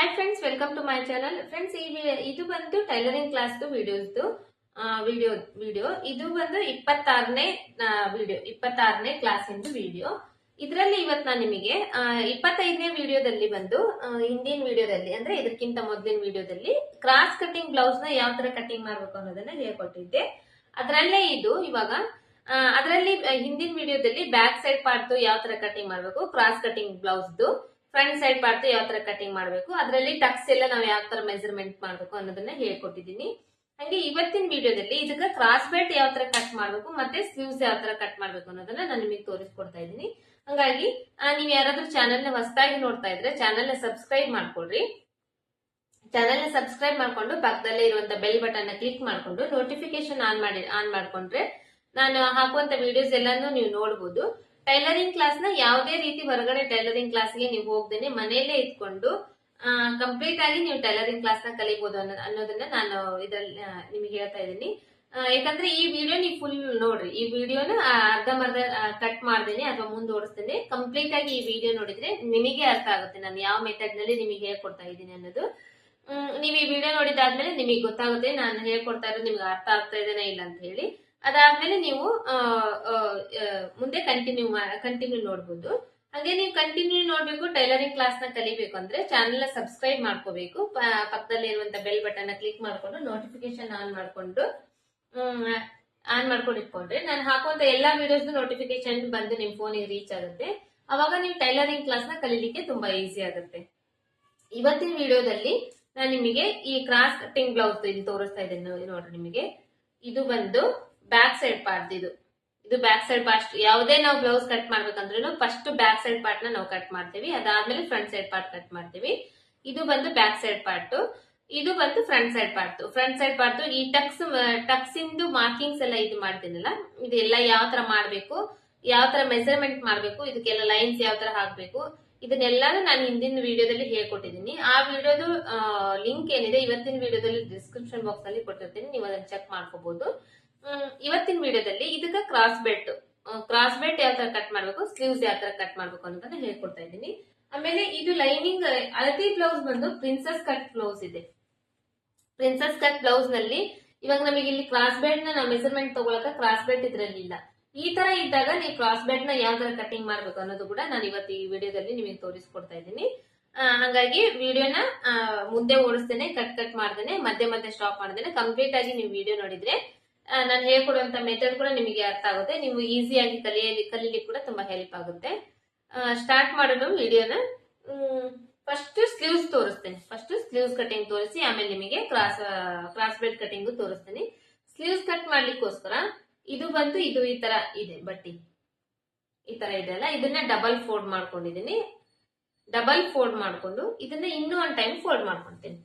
Hi friends welcome to my channel friends ಈ ಇದು ಬಂದು ಟೈಲರಿಂಗ್ ಕ್ಲಾಸ್ದು ವಿಡಿಯೋಸ್ದು ವಿಡಿಯೋ ವಿಡಿಯೋ ಇದು ಬಂದು ಇಪ್ಪತ್ತಾರನೇ ವಿಡಿಯೋ ಇಪ್ಪತ್ತಾರನೇ ಕ್ಲಾಸಿಂದು ವಿಡಿಯೋ ಇದರಲ್ಲಿ ಇವತ್ತು ನಾನು ನಿಮಗೆ ಇಪ್ಪತ್ತೈದನೇ ವಿಡಿಯೋದಲ್ಲಿ ಬಂದು ಹಿಂದಿನ ವಿಡಿಯೋದಲ್ಲಿ ಅಂದ್ರೆ ಇದಕ್ಕಿಂತ ಮೊದಲಿನ ವಿಡಿಯೋದಲ್ಲಿ ಕ್ರಾಸ್ ಕಟಿಂಗ್ ಬ್ಲೌಸ್ನ ಯಾವ ತರ ಕಟಿಂಗ್ ಮಾಡ್ಬೇಕು ಅನ್ನೋದನ್ನ ಹೇಳ್ಕೊಟ್ಟಿದ್ದೆ. ಅದರಲ್ಲೇ ಇದು ಇವಾಗ ಅದರಲ್ಲಿ ಹಿಂದಿನ ವಿಡಿಯೋದಲ್ಲಿ ಬ್ಯಾಕ್ ಸೈಡ್ ಪಾರ್ಟ್ ಯಾವ ತರ ಕಟಿಂಗ್ ಮಾಡ್ಬೇಕು ಕ್ರಾಸ್ ಕಟಿಂಗ್ ಬ್ಲೌಸ್ದು ಫ್ರಂಟ್ ಸೈಡ್ ಪಾರ್ಟ್ ಯಾವ ತರ ಕಟಿಂಗ್ ಮಾಡಬೇಕು, ಅದರಲ್ಲಿ ಟಕ್ಸ್ ಎಲ್ಲ ನಾವು ಯಾವ ತರ ಮೆಜರ್ಮೆಂಟ್ ಮಾಡಬೇಕು ಅನ್ನೋದನ್ನ ಹೇಳ್ಕೊಟ್ಟಿದ್ದೀನಿ. ಹಂಗೆ ಇವತ್ತಿನ ವಿಡಿಯೋದಲ್ಲಿ ಇದಕ್ಕೆ ಕ್ರಾಸ್ ಬೆಲ್ಟ್ ಯಾವ ತರ ಕಟ್ ಮಾಡಬೇಕು ಮತ್ತೆ ಸ್ಲೀವ್ಸ್ ಯಾವ ತರ ಕಟ್ ಮಾಡಬೇಕು ಅನ್ನೋದನ್ನ ನಾನು ನಿಮಗೆ ತೋರಿಸ್ಕೊಡ್ತಾ ಇದ್ದೀನಿ. ಹಂಗಾಗಿ ನೀವು ಯಾರಾದರೂ ಚಾನೆಲ್ನ ಹೊಸದಾಗಿ ನೋಡ್ತಾ ಇದ್ರೆ ಚಾನೆಲ್ನ ಸಬ್ಸ್ಕ್ರೈಬ್ ಮಾಡ್ಕೊಡ್ರಿ ಚಾನೆಲ್ನ ಸಬ್ಸ್ಕ್ರೈಬ್ ಮಾಡ್ಕೊಂಡು ಪಕ್ಕದಲ್ಲೇ ಇರುವಂತ ಬೆಲ್ ಬಟನ್ನ ಕ್ಲಿಕ್ ಮಾಡ್ಕೊಂಡು ನೋಟಿಫಿಕೇಶನ್ ಆನ್ ಮಾಡಿ ಆನ್ ಮಾಡ್ಕೊಂಡ್ರೆ ನಾನು ಹಾಕುವಂತ ವಿಡಿಯೋಸ್ ಎಲ್ಲಾನು ನೀವು ನೋಡಬಹುದು ಟೈಲರಿಂಗ್ ಕ್ಲಾಸ್ನ ಯಾವುದೇ ರೀತಿ ಹೊರಗಡೆ ಟೈಲರಿಂಗ್ ಕ್ಲಾಸ್ಗೆ ನೀವು ಹೋಗ್ದೇನೆ ಮನೆಯಲ್ಲೇ ಇಟ್ಕೊಂಡು ಕಂಪ್ಲೀಟ್ ಆಗಿ ನೀವು ಟೈಲರಿಂಗ್ ಕ್ಲಾಸ್ನ ಕಲಿಬಹುದು ಅನ್ನೋ, ಅನ್ನೋದನ್ನ ನಾನು ಇದ್ರಲ್ಲಿ ನಿಮಗೆ ಹೇಳ್ತಾ ಇದ್ದೀನಿ. ಯಾಕಂದ್ರೆ ಈ ವಿಡಿಯೋ ನೀವು ಫುಲ್ ನೋಡ್ರಿ. ಈ ವಿಡಿಯೋನ ಅರ್ಧಂಬರ್ಧ ಕಟ್ ಮಾಡ್ದೇನೆ ಅಥವಾ ಮುಂದೋಡಿಸ್ತೇನೆ ಕಂಪ್ಲೀಟ್ ಆಗಿ ಈ ವಿಡಿಯೋ ನೋಡಿದ್ರೆ ನಿಮಗೆ ಅರ್ಥ ಆಗುತ್ತೆ. ನಾನು ಯಾವ ಮೆಥಡ್ನಲ್ಲಿ ನಿಮಗೆ ಹೇಳ್ಕೊಡ್ತಾ ಇದ್ದೀನಿ ಅನ್ನೋದು. ನೀವು ಈ ವಿಡಿಯೋ ನೋಡಿದಾದ್ಮೇಲೆ ನಿಮಗೆ ಗೊತ್ತಾಗುತ್ತೆ. ನಾನು ಹೇಳ್ಕೊಡ್ತಾ ಇರೋದು ನಿಮ್ಗೆ ಅರ್ಥ ಆಗ್ತಾ ಇದೇನಾ ಇಲ್ಲ ಅಂತ ಹೇಳಿ. ಅದಾದ್ಮೇಲೆ ನೀವು ಮುಂದೆ ಕಂಟಿನ್ಯೂ ಕಂಟಿನ್ಯೂ ನೋಡ್ಬೋದು. ಹಾಗೆ ನೀವು ಕಂಟಿನ್ಯೂ ನೋಡ್ಬೇಕು ಟೈಲರಿಂಗ್ ಕ್ಲಾಸ್ನ ಕಲಿಬೇಕು ಅಂದ್ರೆ ಚಾನೆಲ್ ಸಬ್ಸ್ಕ್ರೈಬ್ ಮಾಡ್ಕೋಬೇಕು. ಪಕ್ಕದಲ್ಲಿ ಇರುವಂತ ಬೆಲ್ ಬಟನ್ ಕ್ಲಿಕ್ ಮಾಡ್ಕೊಂಡು ನೋಟಿಫಿಕೇಶನ್ ಆನ್ ಮಾಡ್ಕೊಂಡು ಆನ್ ಮಾಡ್ಕೊಂಡು ಇಟ್ಕೊಂಡ್ರೆ ನಾನು ಹಾಕುವಂತ ಎಲ್ಲಾ ವಿಡಿಯೋಸ್ ನೋಟಿಫಿಕೇಶನ್ ಬಂದು ನಿಮ್ ಫೋನಿಗೆ ರೀಚ್ ಆಗುತ್ತೆ. ಅವಾಗ ನೀವು ಟೈಲರಿಂಗ್ ಕ್ಲಾಸ್ನ ಕಲೀಲಿಕ್ಕೆ ತುಂಬಾ ಈಸಿ ಆಗುತ್ತೆ. ಇವತ್ತಿನ ವಿಡಿಯೋದಲ್ಲಿ ನಾನು ನಿಮಗೆ ಈ ಕ್ರಾಸ್ ಕಟ್ಟಿಂಗ್ ಬ್ಲೌಸ್ ಇದು ತೋರಿಸ್ತಾ ಇದ್ದೇನೆ ನೋಡಿ- ನೋಡ್ರಿ ನಿಮಗೆ. ಇದು ಬಂದು ಬ್ಯಾಕ್ ಸೈಡ್ ಪಾರ್ಟ್ ಇದು. ಇದು ಬ್ಯಾಕ್ ಸೈಡ್ ಪಾರ್ಟ್ ಯಾವುದೇ ನಾವು ಬ್ಲೌಸ್ ಕಟ್ ಮಾಡ್ಬೇಕಂದ್ರೂ ಫಸ್ಟ್ ಬ್ಯಾಕ್ ಸೈಡ್ ಪಾರ್ಟ್ನ ನಾವು ಕಟ್ ಮಾಡ್ತೀವಿ. ಅದಾದ್ಮೇಲೆ ಫ್ರಂಟ್ ಸೈಡ್ ಪಾರ್ಟ್ ಕಟ್ ಮಾಡ್ತೀವಿ. ಇದು ಬಂದು ಬ್ಯಾಕ್ ಸೈಡ್ ಪಾರ್ಟ್. ಇದು ಬಂದು front side part. Front side part ಈ ಟಕ್ಸ್ ಟಕ್ಸ್ ಇಂದು ಮಾರ್ಕಿಂಗ್ಸ್ ಎಲ್ಲ ಇದು ಮಾಡ್ತೀನಲ್ಲ ಇದೆಲ್ಲ ಯಾವ ತರ ಮಾಡ್ಬೇಕು, ಯಾವ ತರ ಮೆಸರ್ಮೆಂಟ್ ಮಾಡ್ಬೇಕು, ಇದಕ್ಕೆಲ್ಲ ಲೈನ್ಸ್ ಯಾವ ತರ ಹಾಕ್ಬೇಕು, ಇದನ್ನೆಲ್ಲಾನು ನಾನು ಹಿಂದಿನ ವಿಡಿಯೋದಲ್ಲಿ ಹೇಳ್ಕೊಟ್ಟಿದ್ದೀನಿ. ಆ ವಿಡಿಯೋದು ಲಿಂಕ್ ಏನಿದೆ ಇವತ್ತಿನ ವಿಡಿಯೋದಲ್ಲಿ ಡಿಸ್ಕ್ರಿಪ್ಷನ್ ಬಾಕ್ಸ್ ಅಲ್ಲಿ ಕೊಟ್ಟಿರ್ತೀನಿ. ನೀವು ಅದನ್ನ ಚೆಕ್ ಮಾಡ್ಕೋಬಹುದು ಇವತ್ತಿನ ವಿಡಿಯೋದಲ್ಲಿ ಇದಕ್ಕೆ ಕ್ರಾಸ್ ಬೆಲ್ಟ್ ಕ್ರಾಸ್ ಬೆಲ್ಟ್ ಯಾವ ತರ ಕಟ್ ಮಾಡ್ಬೇಕು ಸ್ಲೀವ್ಸ್ ಯಾವ ತರ ಕಟ್ ಮಾಡ್ಬೇಕು ಅನ್ನೋದನ್ನ ಹೇಳ್ಕೊಡ್ತಾ ಇದ್ದೀನಿ. ಆಮೇಲೆ ಇದು ಲೈನಿಂಗ್ ಅಳತಿ ಬ್ಲೌಸ್ ಬಂದು ಪ್ರಿನ್ಸಸ್ ಕಟ್ ಬ್ಲೌಸ್ ಇದೆ. ಪ್ರಿನ್ಸಸ್ ಕಟ್ ಬ್ಲೌಸ್ನಲ್ಲಿ ಇವಾಗ ನಮಗೆ ಇಲ್ಲಿ ಕ್ರಾಸ್ ಬೆಲ್ಟ್ನ ಮೆಸರ್ಮೆಂಟ್ ತಗೊಳಕ ಕ್ರಾಸ್ ಬೆಲ್ಟ್ ಇದ್ರಲ್ಲಿ ಇಲ್ಲ ಈ ತರ ಇದ್ದಾಗ ನೀವು ಕ್ರಾಸ್ ಬೆಲ್ಟ್ನ ಯಾವ ತರ ಕಟಿಂಗ್ ಮಾಡ್ಬೇಕು ಅನ್ನೋದು ಕೂಡ ನಾನು ಇವತ್ತು ಈ ವಿಡಿಯೋದಲ್ಲಿ ನಿಮಗೆ ತೋರಿಸ್ಕೊಡ್ತಾ ಇದ್ದೀನಿ. ಹಾಗಾಗಿ ವಿಡಿಯೋನ ಮುಂದೆ ಓಡಿಸ್ತೇನೆ ಕಟ್ ಕಟ್ ಮಾಡ್ದೇನೆ ಮಧ್ಯೆ ಮಧ್ಯೆ ಸ್ಟಾಪ್ ಮಾಡ್ದೇನೆ ಕಂಪ್ಲೀಟ್ ಆಗಿ ನೀವು ವಿಡಿಯೋ ನೋಡಿದ್ರೆ ನಾನು ಹೇಳ್ಕೊಡುವಂತ ಮೆಥಡ್ ಕೂಡ ನಿಮಗೆ ಅರ್ಥ ಆಗುತ್ತೆ. ನೀವು ಈಸಿಯಾಗಿ ಕಲಿಯಲಿ ಕಲೀಲಿಕ್ಕೆ ಕೂಡ ತುಂಬಾ ಹೆಲ್ಪ್ ಆಗುತ್ತೆ. ಸ್ಟಾರ್ಟ್ ಮಾಡೋಣ ವಿಡಿಯೋನ ಫಸ್ಟ್ ಸ್ಲೀವ್ಸ್ ತೋರಿಸ್ತೇನೆ. ಫಸ್ಟ್ ಸ್ಲೀವ್ಸ್ ಕಟಿಂಗ್ ತೋರಿಸಿ, ಆಮೇಲೆ ನಿಮಗೆ ಕ್ರಾಸ್ ಕ್ರಾಸ್ ಬೆಲ್ಟ್ ಕಟಿಂಗ್ ತೋರಿಸ್ತೇನೆ. ಸ್ಲೀವ್ಸ್ ಕಟ್ ಮಾಡ್ಲಿಕ್ಕೋಸ್ಕರ ಇದು ಬಂತು, ಇದು ಈ ತರ ಇದೆ, ಬಟ್ಟಿ. ಈ ತರ ಇದೆ ಅಲ್ಲ? ಇದನ್ನ ಡಬಲ್ ಫೋಲ್ಡ್ ಮಾಡ್ಕೊಂಡಿದ್ದೀನಿ. ಡಬಲ್ ಫೋಲ್ಡ್ ಮಾಡ್ಕೊಂಡು ಇದನ್ನ ಇನ್ನೂ ಒಂದ್ ಟೈಮ್ ಫೋಲ್ಡ್ ಮಾಡ್ಕೊಂತೀನಿ.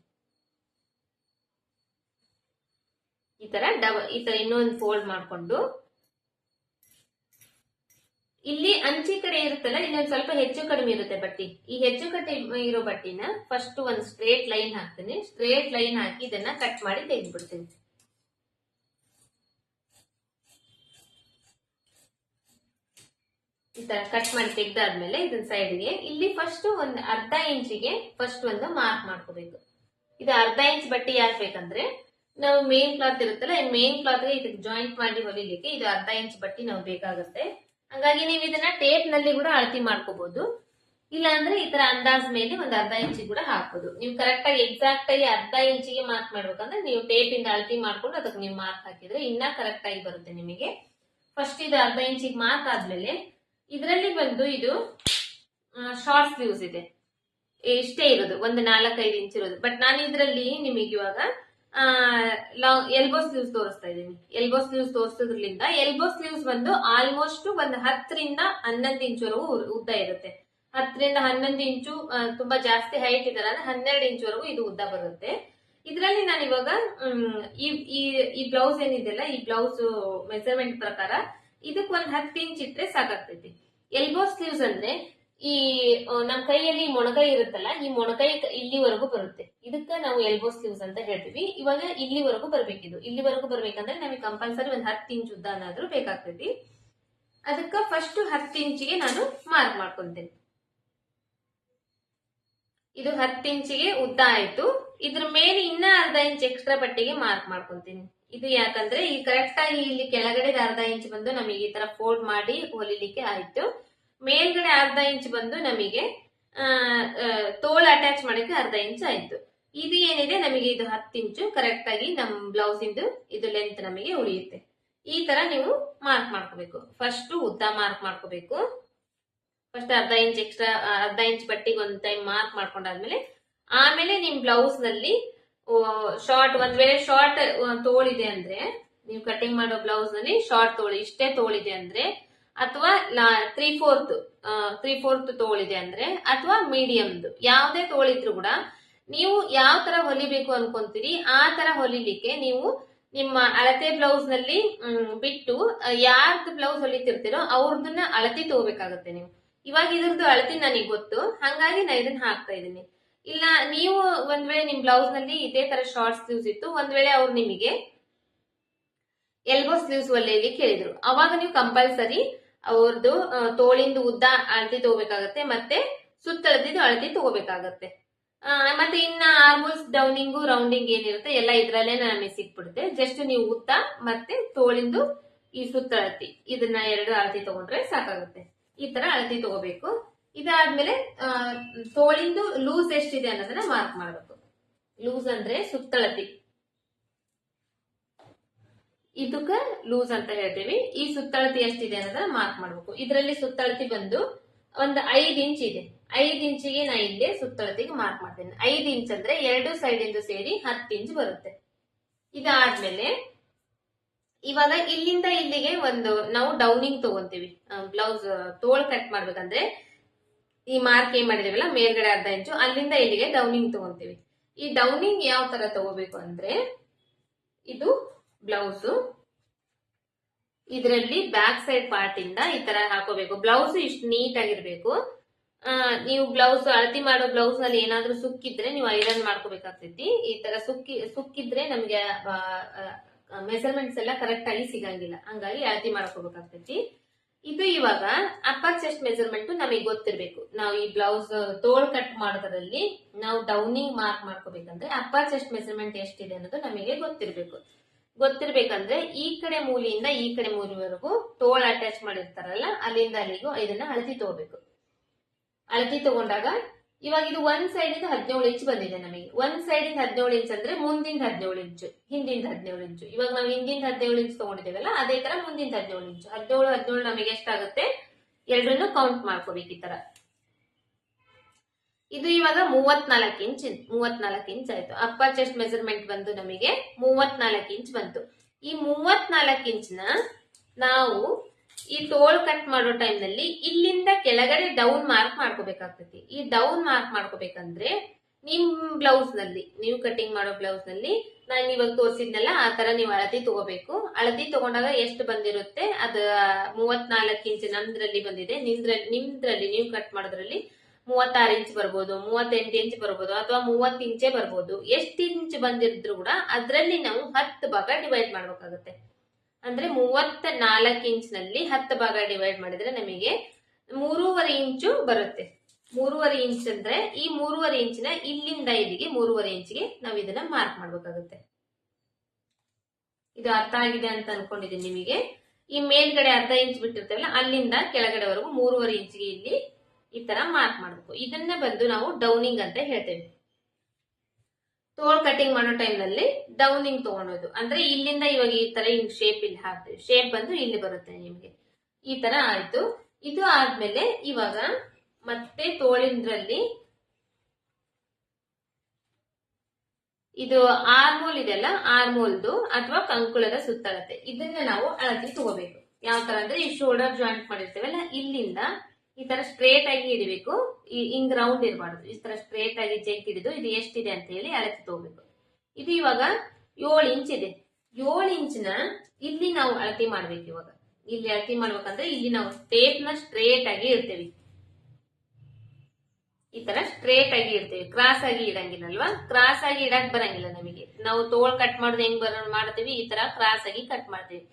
ಈ ತರ ಡಬಲ್ ಈ ತರ ಇನ್ನೊಂದು ಫೋಲ್ಡ್ ಮಾಡ್ಕೊಂಡು. ಇಲ್ಲಿ ಅಂಚಿ ಕಡೆ ಇರುತ್ತಲ್ಲ, ಇನ್ನೊಂದು ಸ್ವಲ್ಪ ಹೆಚ್ಚು ಕಡಿಮೆ ಇರುತ್ತೆ ಬಟ್ಟಿ. ಈ ಹೆಚ್ಚು ಕಡಿಮೆ ಇರೋ ಬಟ್ಟಿನ ಫಸ್ಟ್ ಒಂದು ಸ್ಟ್ರೇಟ್ ಲೈನ್ ಹಾಕ್ತೀನಿ. ಸ್ಟ್ರೇಟ್ ಲೈನ್ ಹಾಕಿ ಇದನ್ನ ಕಟ್ ಮಾಡಿ ತೆಗೆದ್ಬಿಡ್ತೀನಿ. ಈ ತರ ಕಟ್ ಮಾಡಿ ತೆಗ್ದಾದ್ಮೇಲೆ ಇದನ್ನ ಸೈಡ್ಗೆ ಇಲ್ಲಿ ಫಸ್ಟ್ ಒಂದು ಅರ್ಧ ಇಂಚಿಗೆ ಫಸ್ಟ್ ಒಂದು ಮಾರ್ಕ್ ಮಾಡ್ಕೋಬೇಕು. ಇದು ಅರ್ಧ ಇಂಚ್ ಬಟ್ಟೆ ಯಾಕೆ ಬೇಕಂದ್ರೆ ನಾವು ಮೇನ್ ಕ್ಲಾತ್ ಇರುತ್ತಲ್ಲ, ಈ ಮೇನ್ ಕ್ಲಾತ್ಗೆ ಇದಕ್ಕೆ ಜಾಯಿಂಟ್ ಮಾಡಿ ಹೊಲಿಲಿಕ್ಕೆ ಇದು ಅರ್ಧ ಇಂಚ್ ಬಟ್ಟಿ ನಾವು ಬೇಕಾಗುತ್ತೆ. ಹಂಗಾಗಿ ನೀವು ಇದನ್ನ ಟೇಪ್ನಲ್ಲಿ ಕೂಡ ಅಳತಿ ಮಾಡ್ಕೋಬಹುದು ಇಲ್ಲ ಅಂದ್ರೆ ಈ ತರ ಅಂದಾಜ್ ಮೇಲೆ ಒಂದು ಅರ್ಧ ಇಂಚಿ ಕೂಡ ಹಾಕೋದು ನೀವು ಕರೆಕ್ಟ್ ಆಗಿ ಎಕ್ಸಾಕ್ಟ್ ಆಗಿ ಅರ್ಧ ಇಂಚಿಗೆ ಮಾರ್ಕ್ ಮಾಡ್ಬೇಕಂದ್ರೆ ನೀವು ಟೇಪ್ ಇಂದ ಅಳತಿ ಮಾಡ್ಕೊಂಡು ಅದಕ್ಕೆ ನೀವು ಮಾರ್ಕ್ ಹಾಕಿದ್ರೆ ಇನ್ನ ಕರೆಕ್ಟ್ ಆಗಿ ಬರುತ್ತೆ ನಿಮಗೆ. ಫಸ್ಟ್ ಇದು ಅರ್ಧ ಇಂಚಿಗೆ ಮಾರ್ಕ್ ಆದ್ಮೇಲೆ ಇದರಲ್ಲಿ ಬಂದು ಇದು ಶಾರ್ಟ್ ಸ್ಲೀವ್ಸ್ ಇದೆ. ಇಷ್ಟೇ ಇರೋದು, ಒಂದು ನಾಲ್ಕೈದು ಇಂಚ್ ಇರೋದು. ಬಟ್ ನಾನು ಇದರಲ್ಲಿ ನಿಮಗೆ ಇವಾಗ ಎಲ್ಬೋ ಸ್ಲೀವ್ಸ್ ತೋರಿಸ್ತಾ ಇದ್ದೀನಿ. ಎಲ್ಬೋ ಸ್ಲೀವ್ಸ್ ತೋರಿಸೋದ್ರಿಂದ ಎಲ್ಬೋ ಸ್ಲೀವ್ಸ್ ಬಂದು ಆಲ್ಮೋಸ್ಟ್ ಒಂದು ಹತ್ತರಿಂದ ಹನ್ನೊಂದು ಇಂಚುವರೆಗೂ ಉದ್ದ ಇರುತ್ತೆ. ಹತ್ತರಿಂದ ಹನ್ನೊಂದು ಇಂಚು ತುಂಬಾ ಜಾಸ್ತಿ ಹೈಟ್ ಇದಲ್ಲ ಅಂದ್ರೆ ಹನ್ನೆರಡು ಇಂಚುವರೆಗೂ ಇದು ಉದ್ದ ಬರುತ್ತೆ. ಇದರಲ್ಲಿ ನಾನು ಇವಾಗ ಈ, ಈ- ಈ ಬ್ಲೌಸ್ ಏನಿದೆಯಲ್ಲ ಈ ಬ್ಲೌಸ್ ಮೆಸರ್ಮೆಂಟ್ ಪ್ರಕಾರ ಇದಕ್ಕೆ ಒಂದ್ ಹತ್ತು ಇಂಚ್ ಇಟ್ರೆ ಸಾಕಾಗ್ತೈತಿ. ಎಲ್ಬೋ ಸ್ಲೀವ್ಸ್ ಅಂದ್ರೆ ಈ ನಮ್ಮ ನಮ್ ಕೈಯಲ್ಲಿ ಮೊಣಕೈ ಇರುತ್ತಲ್ಲ, ಈ ಮೊಣಕೈ ಇಲ್ಲಿವರೆಗೂ ಬರುತ್ತೆ. ಇದಕ್ಕ ನಾವು ಎಲ್ಬೋ ಸ್ಲೀವ್ಸ್ ಅಂತ ಹೇಳ್ತೀವಿ. ಇವಾಗ ಇಲ್ಲಿವರೆಗೂ ಬರ್ಬೇಕಿದು. ಇಲ್ಲಿವರೆಗೂ ಬರ್ಬೇಕಂದ್ರೆ ನಮಗೆ ಕಂಪಲ್ಸರಿ ಒಂದ್ ಹತ್ತು ಇಂಚ್ ಉದ್ದ ಅನ್ನಾದ್ರೂ ಬೇಕಾಗ್ತೈತಿ. ಅದಕ್ಕ ಫಸ್ಟ್ ಹತ್ತು ಇಂಚಿಗೆ ನಾನು ಮಾರ್ಕ್ ಮಾಡ್ಕೊಂತೇನೆ. ಇದು ಹತ್ತು ಇಂಚಿಗೆ ಉದ್ದ ಆಯ್ತು. ಇದ್ರ ಮೇಲೆ ಇನ್ನ ಅರ್ಧ ಇಂಚ್ ಎಕ್ಸ್ಟ್ರಾ ಪಟ್ಟಿಗೆ ಮಾರ್ಕ್ ಮಾಡ್ಕೊಂತೀನಿ. ಇದು ಯಾಕಂದ್ರೆ ಈ ಕರೆಕ್ಟ್ ಆಗಿ ಇಲ್ಲಿ ಕೆಳಗಡೆ ಅರ್ಧ ಇಂಚ್ ಬಂದು ನಮಗೆ ಈ ತರ ಫೋಲ್ಡ್ ಮಾಡಿ ಹೊಲಿಲಿಕ್ಕೆ ಆಯ್ತು. ಮೇಲ್ಗಡೆ ಅರ್ಧ ಇಂಚ್ ಬಂದು ನಮಗೆ ತೋಳು ಅಟ್ಯಾಚ್ ಮಾಡಕ್ಕೆ ಅರ್ಧ ಇಂಚ್ ಆಯ್ತು. ಇದು ಏನಿದೆ? ನಮಗೆ ಇದು ಹತ್ತು ಇಂಚು. ಕರೆಕ್ಟ್ ಆಗಿ ನಮ್ ಬ್ಲೌಸ್ ಇಂದು ಇದು ಲೆಂತ್ ನಮಗೆ ಉಳಿಯುತ್ತೆ. ಈ ತರ ನೀವು ಮಾರ್ಕ್ ಮಾಡ್ಕೋಬೇಕು. ಫಸ್ಟ್ ಉದ್ದ ಮಾರ್ಕ್ ಮಾಡ್ಕೋಬೇಕು. ಫಸ್ಟ್ ಅರ್ಧ ಇಂಚ್ ಎಕ್ಸ್ಟ್ರಾ ಅರ್ಧ ಇಂಚ್ ಬಟ್ಟಿಗೆ ಒಂದ್ ಟೈಮ್ ಮಾರ್ಕ್ ಮಾಡ್ಕೊಂಡಾದ್ಮೇಲೆ, ಆಮೇಲೆ ನಿಮ್ ಬ್ಲೌಸ್ನಲ್ಲಿ ಶಾರ್ಟ್ ಒಂದ್ ವೇಳೆ ಶಾರ್ಟ್ ತೋಳಿದೆ ಅಂದ್ರೆ, ನೀವು ಕಟಿಂಗ್ ಮಾಡೋ ಬ್ಲೌಸ್ನಲ್ಲಿ ಶಾರ್ಟ್ ತೋಳಿ, ಇಷ್ಟೇ ತೋಳಿದೆ ಅಂದ್ರೆ ಅಥವಾ ತ್ರೀ ಫೋರ್ತ್ ತ್ರೀ ಫೋರ್ತ್ ತೋಳಿದೆ ಅಂದ್ರೆ ಅಥವಾ ಮೀಡಿಯಮ್ದು ಯಾವುದೇ ತೋಳಿದ್ರು ಕೂಡ ನೀವು ಯಾವ ತರ ಹೊಲಿಬೇಕು ಅನ್ಕೊಂತೀರಿ, ಆ ತರ ಹೊಲಿಲಿಕ್ಕೆ ನೀವು ನಿಮ್ಮ ಅಳತೆ ಬ್ಲೌಸ್ನಲ್ಲಿ ಬಿಟ್ಟು ಯಾರ್ದು ಬ್ಲೌಸ್ ಹೊಲಿತಿರ್ತೀರೋ ಅವ್ರದನ್ನ ಅಳತೆ ತಗೋಬೇಕಾಗತ್ತೆ ನೀವು. ಇವಾಗ ಇದ್ರದ್ದು ಅಳತೆ ನನಗೆ ಗೊತ್ತು, ಹಂಗಾಗಿ ನಾ ಇದನ್ನ ಹಾಕ್ತಾ ಇದ್ದೀನಿ. ಇಲ್ಲ, ನೀವು ಒಂದ್ ವೇಳೆ ನಿಮ್ ಬ್ಲೌಸ್ನಲ್ಲಿ ಇದೇ ತರ ಶಾರ್ಟ್ ಸ್ಲೀವ್ಸ್ ಇತ್ತು, ಒಂದ್ ವೇಳೆ ಅವ್ರು ನಿಮಗೆ ಎಲ್ಬೋ ಸ್ಲೀವ್ಸ್ ಹೊಲಿಯಲಿಕ್ಕೆ ಕೇಳಿದ್ರು ಅವಾಗ ನೀವು ಕಂಪಲ್ಸರಿ ಅವ್ರದ್ದು ತೋಳಿಂದ ಉದ್ದ ಅಳತಿ ತಗೋಬೇಕಾಗತ್ತೆ, ಮತ್ತೆ ಸುತ್ತಳದಿದ್ದು ಅಳತಿ ತಗೋಬೇಕಾಗತ್ತೆ. ಮತ್ತೆ ಇನ್ನ ಆರ್ಮೋಲ್ಸ್ ಡೌನಿಂಗು ರೌಂಡಿಂಗ್ ಏನಿರುತ್ತೆ, ಎಲ್ಲ ಇದ್ರಲ್ಲೇ ನಮಗೆ ಸಿಕ್ಬಿಡುತ್ತೆ. ಜಸ್ಟ್ ನೀವು ಉದ್ದ ಮತ್ತೆ ತೋಳಿಂದು ಈ ಸುತ್ತಳತಿ, ಇದನ್ನ ಎರಡು ಅಳತಿ ತಗೊಂಡ್ರೆ ಸಾಕಾಗುತ್ತೆ. ಈ ತರ ಅಳತಿ ತಗೋಬೇಕು. ಇದಾದ್ಮೇಲೆ ತೋಳಿಂದು ಲೂಸ್ ಎಷ್ಟಿದೆ ಅನ್ನೋದನ್ನ ಮಾರ್ಕ್ ಮಾಡಬೇಕು. ಲೂಸ್ ಅಂದ್ರೆ ಸುತ್ತಳತಿ. ಇದಕ್ಕ ಲೂಸ್ ಅಂತ ಹೇಳ್ತೀವಿ. ಈ ಸುತ್ತಳತಿ ಎಷ್ಟಿದೆ ಅನ್ನೋದನ್ನ ಮಾರ್ಕ್ ಮಾಡ್ಬೇಕು. ಇದರಲ್ಲಿ ಸುತ್ತಳತಿ ಬಂದು ಒಂದು ಐದ್ ಇಂಚ್ ಇದೆ. ಐದ್ ಇಂಚಿಗೆ ನಾ ಇಲ್ಲಿ ಸುತ್ತಳತಿಗೆ ಮಾರ್ಕ್ ಮಾಡ್ತೇನೆ. ಐದ್ ಇಂಚ್ ಅಂದ್ರೆ ಎರಡು ಸೈಡ್ ಇಂದ ಸೇರಿ ಹತ್ತು ಇಂಚ್ ಬರುತ್ತೆ. ಇದಾದ್ಮೇಲೆ ಇವಾಗ ಇಲ್ಲಿಂದ ಇಲ್ಲಿಗೆ ಒಂದು ನಾವು ಡೌನಿಂಗ್ ತಗೊಂತೀವಿ. ಬ್ಲೌಸ್ ತೋಳ್ ಕಟ್ ಮಾಡ್ಬೇಕಂದ್ರೆ ಈ ಮಾರ್ಕ್ ಏನ್ ಮಾಡಿದೀವಲ್ಲ, ಮೇಲ್ಗಡೆ ಅರ್ಧ ಇಂಚು ಅಲ್ಲಿಂದ ಇಲ್ಲಿಗೆ ಡೌನಿಂಗ್ ತಗೊಂತೀವಿ. ಈ ಡೌನಿಂಗ್ ಯಾವ ತರ ತಗೋಬೇಕು ಅಂದ್ರೆ ಇದು ಬ್ಲೌಸ್. ಇದರಲ್ಲಿ ಬ್ಯಾಕ್ ಸೈಡ್ ಪಾರ್ಟ್ ಇಂದ ಈ ತರ ಹಾಕೋಬೇಕು. ಬ್ಲೌಸ್ ಇಷ್ಟು ನೀಟ್ ಆಗಿರ್ಬೇಕು ನೀವು ಬ್ಲೌಸ್, ಅಳತಿ ಮಾಡೋ ಬ್ಲೌಸ್ನಲ್ಲಿ ಏನಾದ್ರೂ ಸುಕ್ಕಿದ್ರೆ ನೀವು ಐರನ್ ಮಾಡ್ಕೋಬೇಕಾಗ್ತೈತಿ. ಈ ತರ ಸುಕ್ಕಿ, ಸುಕ್ಕಿದ್ರೆ ನಮ್ಗೆ ಮೆಸರ್ಮೆಂಟ್ಸ್ ಎಲ್ಲ ಕರೆಕ್ಟ್ ಆಗಿ ಸಿಗಂಗಿಲ್ಲ. ಹಂಗಾಗಿ ಅಳತಿ ಮಾಡ್ಕೋಬೇಕಾಗ್ತೈತಿ. ಇದು ಇವಾಗ ಅಪ್ಪರ್ ಚೆಸ್ಟ್ ಮೆಸರ್ಮೆಂಟ್ ನಮಗೆ ಗೊತ್ತಿರ್ಬೇಕು. ನಾವು ಈ ಬ್ಲೌಸ್ ತೋಳ್ ಕಟ್ ಮಾಡೋದ್ರಲ್ಲಿ ನಾವು ಡೌನಿಂಗ್ ಮಾರ್ಕ್ ಮಾಡ್ಕೋಬೇಕಂದ್ರೆ ಅಪ್ಪರ್ ಚೆಸ್ಟ್ ಮೆಸರ್ಮೆಂಟ್ ಎಷ್ಟಿದೆ ಅನ್ನೋದು ನಮಗೆ ಗೊತ್ತಿರ್ಬೇಕು. ಗೊತ್ತಿರ್ಬೇಕಂದ್ರೆ ಈ ಕಡೆ ಮೂಲೆಯಿಂದ ಈ ಕಡೆ ಮೂಲೆವರೆಗೂ ತೋಳ್ ಅಟ್ಯಾಚ್ ಮಾಡಿರ್ತಾರಲ್ಲ, ಅಲ್ಲಿಂದ ಅಲ್ಲಿಗೂ ಇದನ್ನ ಅಳತಿ ತಗೋಬೇಕು. ಅಳತಿ ತಗೊಂಡಾಗ ಇವಾಗ ಇದು ಒಂದ್ ಸೈಡ್ ಇಂದ ಹದಿನೇಳು ಇಂಚ್ ಬಂದಿದೆ ನಮಗೆ. ಒಂದ್ ಸೈಡ್ ಇಂದ ಹದಿನೇಳು ಇಂಚ್ ಅಂದ್ರೆ ಮುಂದಿಂದ ಹದಿನೇಳು ಇಂಚು ಹಿಂದಿಂದ ಹದಿನೇಳು ಇಂಚು ಇವಾಗ ನಾವು ಹಿಂದಿನ ಹದಿನೇಳು ಇಂಚ್ ತಗೊಂಡಿದ್ದೇವಲ್ಲ, ಅದೇ ತರ ಮುಂದಿಂದ ಹದಿನೇಳು ಇಂಚು ಹದಿನೇಳು ಹದಿನೇಳು ನಮಗೆ ಎಷ್ಟಾಗುತ್ತೆ? ಎರಡನ್ನು ಕೌಂಟ್ ಮಾಡ್ಕೋಬೇಕು ಈ ತರ. ಇದು ಇವಾಗ ಮೂವತ್ನಾಲ್ಕು ಇಂಚ್ ಮೂವತ್ನಾಲ್ಕು ಇಂಚ್ ಆಯ್ತು. ಅಪ್ಪರ್ ಚೆಸ್ಟ್ ಮೆಜರ್ಮೆಂಟ್ ಬಂದು ನಮಗೆ ಮೂವತ್ನಾಲ್ಕು ಇಂಚ್ ಬಂತು. ಈ ಮೂವತ್ನಾಲ್ಕು ಇಂಚ್ನ ನಾವು ಈ ತೋಳ್ ಕಟ್ ಮಾಡೋ ಟೈಮ್ನಲ್ಲಿ ಇಲ್ಲಿಂದ ಕೆಳಗಡೆ ಡೌನ್ ಮಾರ್ಕ್ ಮಾಡ್ಕೋಬೇಕಾಗ್ತೈತಿ. ಈ ಡೌನ್ ಮಾರ್ಕ್ ಮಾಡ್ಕೋಬೇಕಂದ್ರೆ ನಿಮ್ ಬ್ಲೌಸ್ನಲ್ಲಿ, ನೀವು ಕಟಿಂಗ್ ಮಾಡೋ ಬ್ಲೌಸ್ನಲ್ಲಿ ನಾನು ಇವಾಗ ತೋರಿಸಿದ್ನಲ್ಲ, ಆ ತರ ನೀವು ಅಳತಿ ತಗೋಬೇಕು. ಅಳತಿ ತಗೊಂಡಾಗ ಎಷ್ಟು ಬಂದಿರುತ್ತೆ? ಅದ ಮೂವತ್ನಾಲ್ಕು ಇಂಚ್ ನಮ್ದ್ರಲ್ಲಿ ಬಂದಿದೆ. ನಿಮ್ದ್ರಲ್ಲಿ ನಿಮ್ದ್ರಲ್ಲಿ ನೀವು ಕಟ್ ಮಾಡೋದ್ರಲ್ಲಿ ಮೂವತ್ತಾರು ಇಂಚ್ ಬರ್ಬೋದು, ಮೂವತ್ತೆಂಟು ಇಂಚ್ ಬರ್ಬೋದು ಅಥವಾ ಮೂವತ್ತು ಇಂಚೆ ಬರ್ಬೋದು. ಎಷ್ಟು ಇಂಚ್ ಬಂದಿದ್ರು ಕೂಡ ಅದರಲ್ಲಿ ನಾವು ಹತ್ತು ಭಾಗ ಡಿವೈಡ್ ಮಾಡ್ಬೇಕಾಗುತ್ತೆ. ಅಂದ್ರೆ ಮೂವತ್ತ ನಾಲ್ಕು ಇಂಚ್ನಲ್ಲಿ ಹತ್ತು ಭಾಗ ಡಿವೈಡ್ ಮಾಡಿದ್ರೆ ನಮಗೆ ಮೂರುವರೆ ಇಂಚು ಬರುತ್ತೆ. ಮೂರುವರೆ ಇಂಚ್ ಅಂದ್ರೆ ಈ ಮೂರುವರೆ ಇಂಚಿನ ಇಲ್ಲಿಂದ ಇಲ್ಲಿಗೆ ಮೂರುವರೆ ಇಂಚಿಗೆ ನಾವು ಇದನ್ನ ಮಾರ್ಕ್ ಮಾಡ್ಬೇಕಾಗುತ್ತೆ. ಇದು ಅರ್ಥ ಆಗಿದೆ ಅಂತ ಅನ್ಕೊಂಡಿದ್ದೀನಿ ನಿಮಗೆ. ಈ ಮೇಲ್ಗಡೆ ಅರ್ಧ ಇಂಚ್ ಬಿಟ್ಟಿರ್ತೇವಲ್ಲ, ಅಲ್ಲಿಂದ ಕೆಳಗಡೆವರೆಗೂ ಮೂರುವರೆ ಇಂಚಿಗೆ ಇಲ್ಲಿ ಈ ತರ ಮಾರ್ಕ್ ಮಾಡಬೇಕು. ಇದನ್ನ ಬಂದು ನಾವು ಡೌನಿಂಗ್ ಅಂತ ಹೇಳ್ತೇವೆ. ತೋಳ್ ಕಟಿಂಗ್ ಮಾಡೋ ಟೈಮ್ನಲ್ಲಿ ಡೌನಿಂಗ್ ತಗೊಳೋದು ಅಂದ್ರೆ ಇಲ್ಲಿಂದ ಇವಾಗ ಈ ತರ ಹಿಂಗ್ ಶೇಪ್ ಇಲ್ಲಿ ಹಾಕ್ತೇವೆ ಶೇಪ್ ಬಂದು ಇಲ್ಲಿ ಬರುತ್ತೆ ನಿಮ್ಗೆ. ಈ ತರ ಆಯ್ತು. ಇದು ಆದ್ಮೇಲೆ ಇವಾಗ ಮತ್ತೆ ತೋಳಿಂದ್ರಲ್ಲಿ ಇದು ಆರ್ಮೋಲ್ ಇದೆಲ್ಲ ಆರ್ಮೋಲ್ದು ಅಥವಾ ಕಂಕುಳದ ಸುತ್ತಳತೆ. ಇದನ್ನ ನಾವು ಅಳತಿ ತಗೋಬೇಕು. ಯಾವ ತರ ಅಂದ್ರೆ ಈ ಶೋಲ್ಡರ್ ಜಾಯಿಂಟ್ ಮಾಡಿರ್ತೇವಲ್ಲ, ಇಲ್ಲಿಂದ ಈ ತರ ಸ್ಟ್ರೇಟ್ ಆಗಿ ಹಿಡಿಬೇಕು ಹಿಂಗ್ ರೌಂಡ್ ಇರಬಾರ್ದು. ಈ ತರ ಸ್ಟ್ರೇಟ್ ಆಗಿ ಚೆಕ್ ಹಿಡಿದು ಇದು ಎಷ್ಟಿದೆ ಅಂತ ಹೇಳಿ ಅಳತೆ ತಗೋಬೇಕು. ಇದು ಇವಾಗ ಏಳು ಇಂಚ್ ಇದೆ. ಏಳು ಇಂಚ್ನ ಇಲ್ಲಿ ನಾವು ಅಳತೆ ಮಾಡ್ಬೇಕು ಇವಾಗ. ಇಲ್ಲಿ ಅಳತೆ ಮಾಡ್ಬೇಕಂದ್ರೆ ಇಲ್ಲಿ ನಾವು ಟೇಪ್ನ ಸ್ಟ್ರೇಟ್ ಆಗಿ ಇರ್ತೇವೆ ಈ ತರ ಸ್ಟ್ರೇಟ್ ಆಗಿ ಇರ್ತೇವೆ ಕ್ರಾಸ್ ಆಗಿ ಇಡಂಗಿಲ್ಲಲ್ವಾ? ಕ್ರಾಸ್ ಆಗಿ ಇಡಕ್ ಬರಂಗಿಲ್ಲ ನಮಗೆ. ನಾವು ತೋಳ್ ಕಟ್ ಮಾಡೋದು ಹೆಂಗ್ ಬರ, ಮಾಡ್ತೀವಿ? ಈ ತರ ಕ್ರಾಸ್ ಆಗಿ ಕಟ್ ಮಾಡ್ತೀವಿ.